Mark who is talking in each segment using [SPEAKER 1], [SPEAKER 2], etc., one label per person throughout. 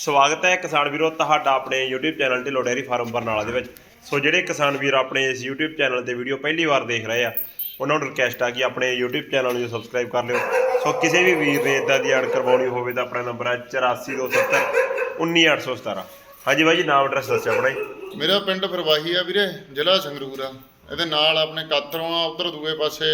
[SPEAKER 1] ਸਵਾਗਤ ਹੈ ਕਿਸਾਨ ਵੀਰੋ ਤੁਹਾਡਾ ਆਪਣੇ YouTube channel Dhillon dairy farm Barnala ਦੇ ਵਿੱਚ। ਸੋ ਜਿਹੜੇ ਕਿਸਾਨ ਵੀਰ ਆਪਣੇ ਇਸ YouTube ਚੈਨਲ ਤੇ ਵੀਡੀਓ ਪਹਿਲੀ ਵਾਰ ਦੇਖ ਰਹੇ ਆ, ਉਹਨਾਂ ਨੂੰ ਰਿਕਵੈਸਟ ਆ ਕਿ ਆਪਣੇ YouTube ਚੈਨਲ ਨੂੰ ਸਬਸਕ੍ਰਾਈਬ ਕਰ ਲਿਓ। ਸੋ ਕਿਸੇ ਵੀ ਵੀਰ ਨੇ ਇਦਾਂ ਦੀ ਐਡ ਕਰਵਾਉਣੀ ਹੋਵੇ ਤਾਂ ਆਪਣਾ ਨੰਬਰ ਹੈ 8427 19817 ਹਾਂਜੀ ਬਾਈ ਜੀ, ਨਾਮ ਐਡਰੈਸ ਦੱਸਿਓ ਆਪਣਾ ਜੀ।
[SPEAKER 2] ਮੇਰਾ ਪਿੰਡ ਪ੍ਰਵਾਹੀ ਆ ਵੀਰੇ, ਜ਼ਿਲ੍ਹਾ ਸੰਗਰੂਰ ਆ। ਇਹਦੇ ਨਾਲ ਆਪਣੇ ਕਾਤਰੋਂ ਆ ਉਧਰ ਦੂਏ ਪਾਸੇ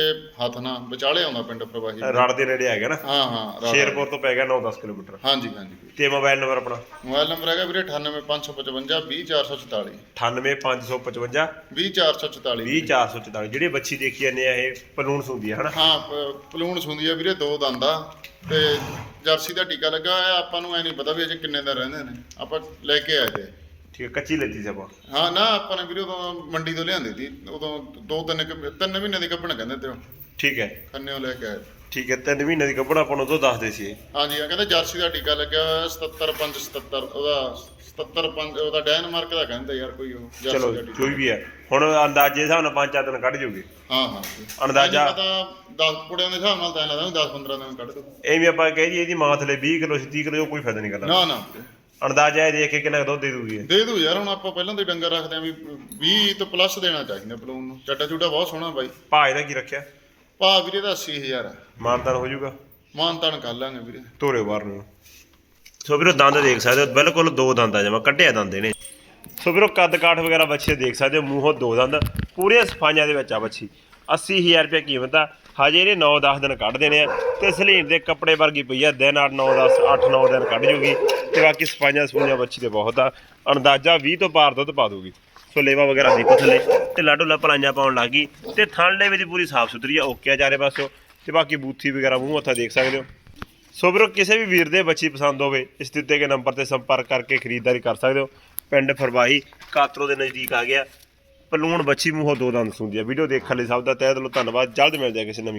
[SPEAKER 2] ਹਥਨਾ ਵਿਚਾਲੇ ਆਉਂਦਾ ਪਿੰਡ ਪ੍ਰਵਾਹੀ।
[SPEAKER 1] ਰੜ ਦੇ ਨੇੜੇ ਹੈਗਾ ਨਾ?
[SPEAKER 2] ਹਾਂ ਹਾਂ
[SPEAKER 1] ਸ਼ੇਰਪੁਰ ਤੋਂ ਪੈ ਗਿਆ 9-10 ਕਿਲੋਮੀਟਰ।
[SPEAKER 2] ਹਾਂਜੀ ਹਾਂਜੀ।
[SPEAKER 1] ਤੇ ਮੋਬਾਈਲ ਨੰਬਰ ਆਪਣਾ?
[SPEAKER 2] ਮੋਬਾਈਲ ਨੰਬਰ ਹੈਗਾ ਵੀਰੇ 98555 20444
[SPEAKER 1] 98555
[SPEAKER 2] 20444
[SPEAKER 1] 20444 ਜਿਹੜੀ ਬੱਚੀ ਦੇਖੀ ਜਾਂਦੇ ਆ ਇਹ ਪਲੂਣ ਸੁੰਦੀ ਹੈ ਹਨਾ?
[SPEAKER 2] ਹਾਂ ਪ- ਪਲੂਣ ਸੁੰਦੀ ਆ ਵੀਰੇ ਦੋ ਦੰਦ ਤੇ ਜਰਸੀ ਦਾ ਟੀਕਾ ਲੱਗਾ ਹੋਇਆ ਆਪਾਂ ਨੂੰ ਐ ਨਹੀਂ ਪਤਾ ਵੀ ਅਜੇ ਕਿੰਨੇ ਦਿਨ ਰਹਿੰਦੇ ਨੇ। ਆਪਾਂ ਲੈ ਕੇ ਆਏ ਤੇ।
[SPEAKER 1] ਠੀਕ ਹੈ ਕੱਚੀ ਲੈਤੀ ਸੀ ਆਪਾਂ।
[SPEAKER 2] ਹਾਂ ਨਾ ਆਪਾਂ ਨੇ ਵੀਰੇ ਉਦੋਂ ਮੰਡੀ ਤੋਂ ਲਿਆਂਦੀ ਸੀ। ਉਦੋਂ ਦੋ ਤਿੰਨ ਕੁ- ਤਿੰਨ ਮਹੀਨੇ ਦੀ ਕੱਪਣ ਕਹਿੰਦੇ ਤੇ ਉਹ।
[SPEAKER 1] ਠੀਕ ਹੈ।
[SPEAKER 2] ਖੰਨਿਓ ਲੈ ਕੇ ਆਏ।
[SPEAKER 1] ਠੀਕ ਹੈ ਤਿੰਨ ਮਹੀਨੇ ਦੀ ਕੱਪੜਾ ਆਪਾਂ ਨੂੰ ਉਦੋਂ ਦੱਸਦੇ ਸੀ। ਇਹ।
[SPEAKER 2] ਹਾਂਜੀ ਆ ਕਹਿੰਦੇ ਜਰਸੀ ਦਾ ਟੀਕਾ ਲੱਗਿਆ ਹੋਇਆ 77 5 77 ਉਹਦਾ 77 5 ਉਹਦਾ ਡੈਨਮਾਰਕ ਦਾ ਕਹਿੰਦੇ ਯਾਰ ਕੋਈ ਉਹ ਜਰਸੀ
[SPEAKER 1] ਚਲੋ
[SPEAKER 2] ਦਾ ਟੀਕਾ।
[SPEAKER 1] ਕੋਈ ਵੀ ਹੈ। ਹੁਣ ਅੰਦਾਜ਼ੇ ਹਿਸਾਬ ਨਾਲ ਪੰਜ ਚਾਰ ਦਿਨ ਕੱਢ ਜੂਗੇ।
[SPEAKER 2] ਹਾਂ ਹਾਂ।
[SPEAKER 1] ਅੰਦਾਜ਼ਾ-
[SPEAKER 2] ਪਤਾ 10 ਕੁੜਿਆਂ ਦੇ ਹਿਸਾਬ ਨਾਲ ਤਾਂ ਐਂ ਲੱਗਦਾ 10 15 ਦਿਨ ਕੱਢ ਦੋ
[SPEAKER 1] ਐਵੇਂ ਆਪਾਂ ਕਹਿ ਜੀ ਇਹਦੀ ਮਾਂ ਥਲੇ 20 ਕਿਲੋ 30 ਕਿਲੋ ਕੋਈ ਫਾਇਦਾ ਨਹੀਂ ਕਰਦਾ
[SPEAKER 2] ਨਾ ਨਾ। ਵੀਰੇ।
[SPEAKER 1] ਅੰਦਾਜ਼ਾ ਇਹ ਦੇਖ ਕੇ ਕਿੰਨਾ ਕੁ ਦੁੱਧ ਦੇ ਦੂਗੀ ਇਹ।
[SPEAKER 2] ਦੇ ਦੂ ਯਾਰ ਹੁਣ ਆਪਾਂ ਪਹਿਲਾਂ ਤੋਂ ਹੀ ਡੰਗਰ ਰੱਖਦੇ ਆਂ ਵੀ 20 ਤੋਂ ਪਲੱਸ ਦੇਣਾ ਚਾਹੀਦਾ ਪਲੂਨ ਨੂੰ। ਚੱਡਾ ਚੁੱਡਾ ਬਹੁਤ ਸੋਹਣਾ ਬਾਈ।
[SPEAKER 1] ਭਾਅ ਇਹਦਾ ਕੀ ਰੱਖਿਆ?
[SPEAKER 2] ਭਾ ਵੀਰੇ ਦਾ 80000 ਆ
[SPEAKER 1] ਮਾਨਤਾਨ ਹੋ ਜਾਊਗਾ?
[SPEAKER 2] ਮਾਨ ਤਾਨ ਕਰ ਲਾਂਗੇ ਵੀਰੇ।
[SPEAKER 1] ਧੋਰੇ ਬਾਹਰ ਨੂੰ। ਸੋ ਵੀਰੋ ਦੰਦ ਦੇਖ ਸਕਦੇ ਹੋ। ਬਿਲਕੁਲ ਦੋ ਦੰਦ ਆ ਜਮਾ ਕੱਢਿਆ ਦੰਦੇ ਨੇ ਸੋ ਵੀਰੋ ਕੱਦ ਕਾਠ ਵਗੈਰਾ ਬੱਚੇ ਦੇਖ ਸਕਦੇ ਹੋ। ਮੂੰਹੋਂ ਦੋ ਦੰਦ। ਪੂਰੇ ਸਫਾਈਆਂ ਦੇ ਵਿੱਚ ਆ ਬੱਚੀ। 80000 ਰੁਪਏ ਕੀਮਤ ਆ। ਹਜੇ ਇਹਨੇ 9-10 ਦਿਨ ਕੱਢ ਦੇਣੇ ਆ ਤੇ ਸਲੀਨ ਦੇ ਕੱਪੜੇ ਵਰਗੀ ਪਈ ਆ, ਦਿਨ 8 9 10 8 9 ਦਿਨ ਕੱਢ ਜੂਗੀ ਤੇ ਬਾਕੀ ਸਫਾਈਆਂ ਸਫੂਈਆਂ ਬੱਚੀ ਤੇ ਬਹੁਤ ਆ। ਅੰਦਾਜ਼ਾ 20 ਤੋਂ ਪਾਰ ਦੁੱਧ ਪਾ ਦੂਗੀ। ਸੋ ਲੇਵਾ ਵਗੈਰਾ ਦੇਖੋ ਥੱਲੇ ਤੇ ਲਾਡੋ ਲਾ ਪਲਾਈਆਂ ਪਾਉਣ ਲੱਗੀ ਤੇ ਥਣ ਦੇ ਵਿੱਚ ਪੂਰੀ ਸਾਫ਼ ਸੁਥਰੀ ਆ, ਓਕੇ ਆ ਚਾਰੇ ਪਾਸੋਂ ਤੇ ਬਾਕੀ ਬੂਥੀ ਵਗੈਰਾ ਮੂੰਹ ਮੱਥਾ ਦੇਖ ਸਕਦੇ ਹੋ। ਸੋ ਵੀਰੋ, ਕਿਸੇ ਵੀ ਵੀਰ ਦੇ ਬੱਚੀ ਪਸੰਦ ਹੋਵੇ, ਇਸ ਦਿੱਤੇ ਗਏ ਨੰਬਰ ਤੇ ਸੰਪਰਕ ਕਰਕੇ ਖਰੀਦਦਾਰੀ ਕਰ ਸਕਦੇ ਹੋ। ਪਿੰਡ ਫਰਵਾਹੀ ਕਾਤਰੋ ਦੇ ਨਜ਼ਦੀਕ ਆ ਗਿਆ। ਪਲੂਣ ਬੱਚੀ ਮੂੰਹੋਂ ਦੋ ਦੰਦ ਸੁੰਦੀ ਆ ਵੀਡੀਓ ਦੇਖਣ ਲਈ ਸਭ ਦਾ ਤਹਿ ਦਿਲੋਂ ਧੰਨਵਾਦ। ਜਲਦ ਮਿਲਦੇ ਆ ਕਿਸੇ ਨਵੀਂ